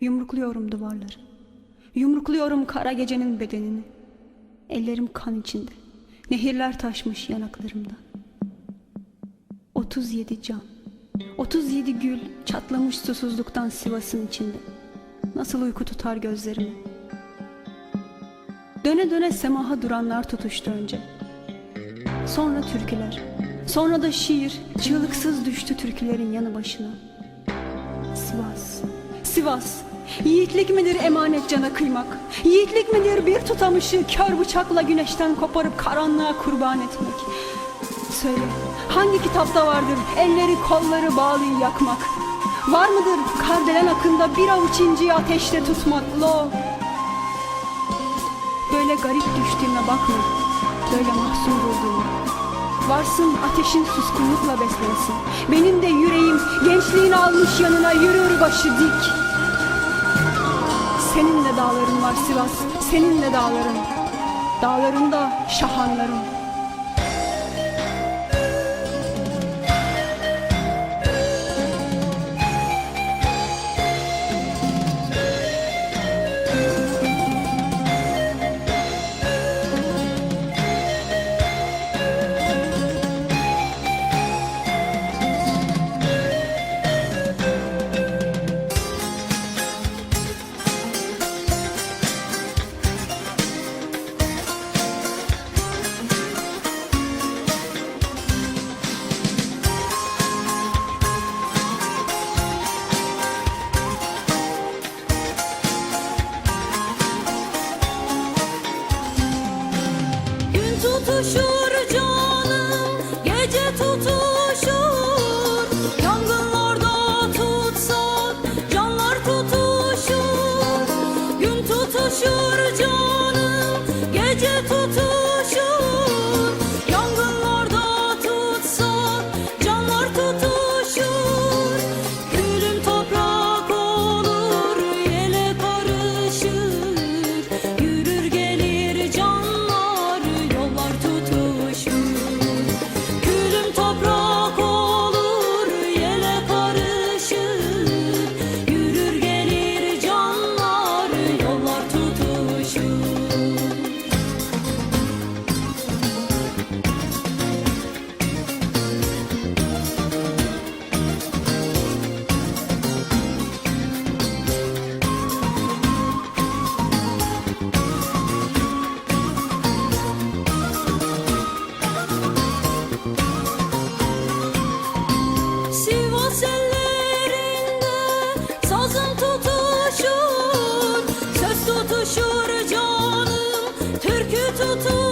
Yumrukluyorum duvarları. Yumrukluyorum kara gecenin bedenini. Ellerim kan içinde. Nehirler taşmış yanaklarımda. 37 can. 37 gül çatlamış susuzluktan Sivas'ın içinde. Nasıl uyku tutar gözlerimi. Döne döne semaha duranlar tutuştu önce. Sonra türküler. Sonra da şiir çığlıksız düştü türkülerin yanı başına. Sivas, Sivas. Yiğitlik midir emanet cana kıymak? Yiğitlik midir bir tutamışı kör bıçakla güneşten koparıp karanlığa kurban etmek? Söyle, hangi kitapta vardır elleri kolları bağlıyı yakmak? Var mıdır kardelen akında bir avuç inciyi ateşte tutmak? Lo! Böyle garip düştüğüme bakma, böyle mahzun durduğuma. Varsın ateşin suskunlukla beslensin. Benim de yüreğim gençliğin almış yanına yürür başı dik. Senin de dağların var Sivas, senin de dağların. Dağlarında şahanların. tutuşur can. to to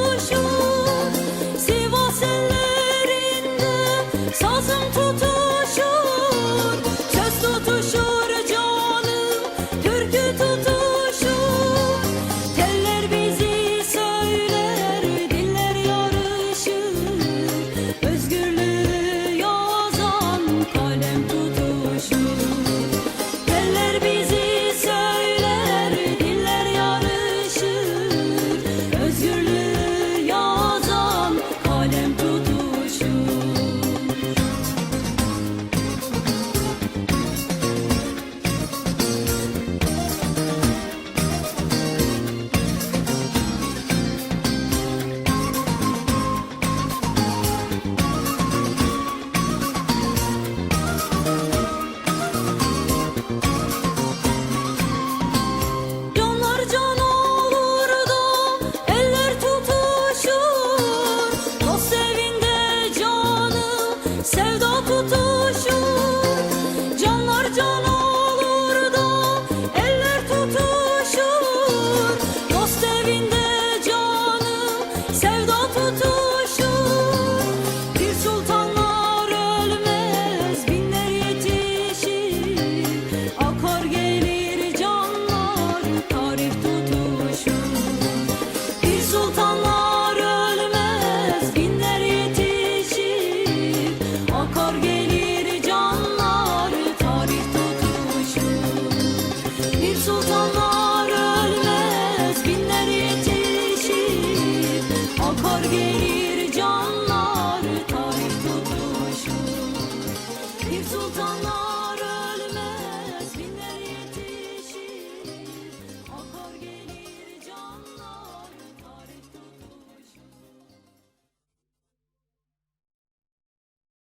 tout